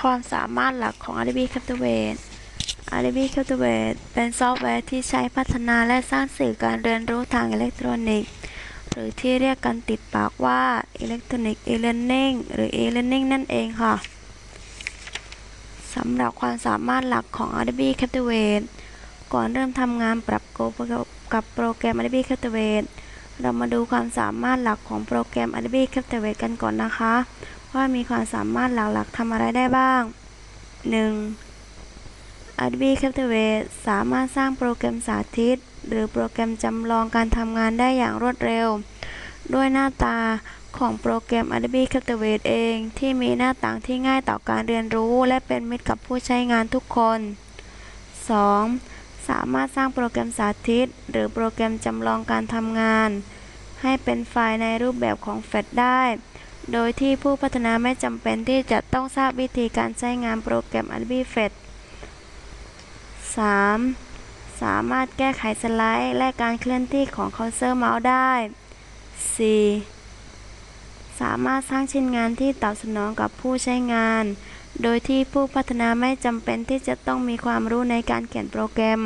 ความสามารถหลักของ Adobe Captivate Adobe Captivate เป็นซอฟต์แวร์ที่ใช้พัฒนาและสร้างสื่อการเรียนรู้ทางอิเล็กทรอนิกส์ หรือที่เรียกกันติดปากว่า Electronic e-learning หรือ e-learning นั่นเองค่ะสำหรับความสามารถหลักของ Adobe Captivate ก่อนเริ่มทำงานปรับโกกับโปรแกรม Adobe Captivate เรามาดูความสามารถหลักของโปรแกรม Adobe Captivate กันก่อนนะคะ ว่ามีความสามารถหลักๆทำอะไรได้บ้าง 1. Adobe Captivate สามารถสร้างโปรแกรมสาธิต หรือโปรแกรมจำลองการทำงานได้อย่างรวดเร็ว ด้วยหน้าตาของโปรแกรม Adobe Captivate เองที่มีหน้าต่างที่ง่ายต่อการเรียนรู้ และเป็นมิตรกับผู้ใช้งานทุกคน 2. สามารถสร้างโปรแกรมสาธิต หรือโปรแกรมจำลองการทำงาน ให้เป็นไฟล์ในรูปแบบของแฟลชได้ โดยที่ผู้พัฒนาไม่จำเป็นที่จะต้องทราบวิธีการใช้งานโปรแกรม Adobe Flash 3. สามารถแก้ไขสไลด์ และการเคลื่อนที่ของเคาน์เตอร์เมาส์ได้ 4. สามารถสร้างชิ้นงานที่ตอบสนองกับผู้ใช้งาน โดยที่ผู้พัฒนาไม่จำเป็นที่จะต้องมีความรู้ในการเขียนโปรแกรม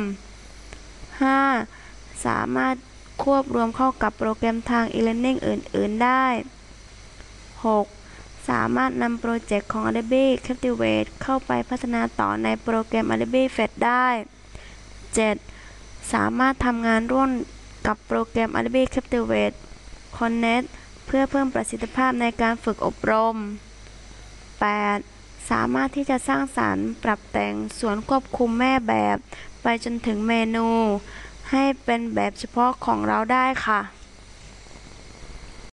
5. สามารถควบรวมเข้ากับโปรแกรมทาง e-learning อื่น ๆ ได้ 6. สามารถนำโปรเจกต์ของ Adobe Captivate เข้าไปพัฒนาต่อในโปรแกรม Adobe Flash ได้ 7. สามารถทำงานร่วมกับโปรแกรม Adobe Captivate Connect เพื่อเพิ่มประสิทธิภาพในการฝึกอบรม 8. สามารถที่จะสร้างสรรค์ปรับแต่งส่วนควบคุมแม่แบบ ไปจนถึงเมนู ให้เป็นแบบเฉพาะของเราได้ค่ะ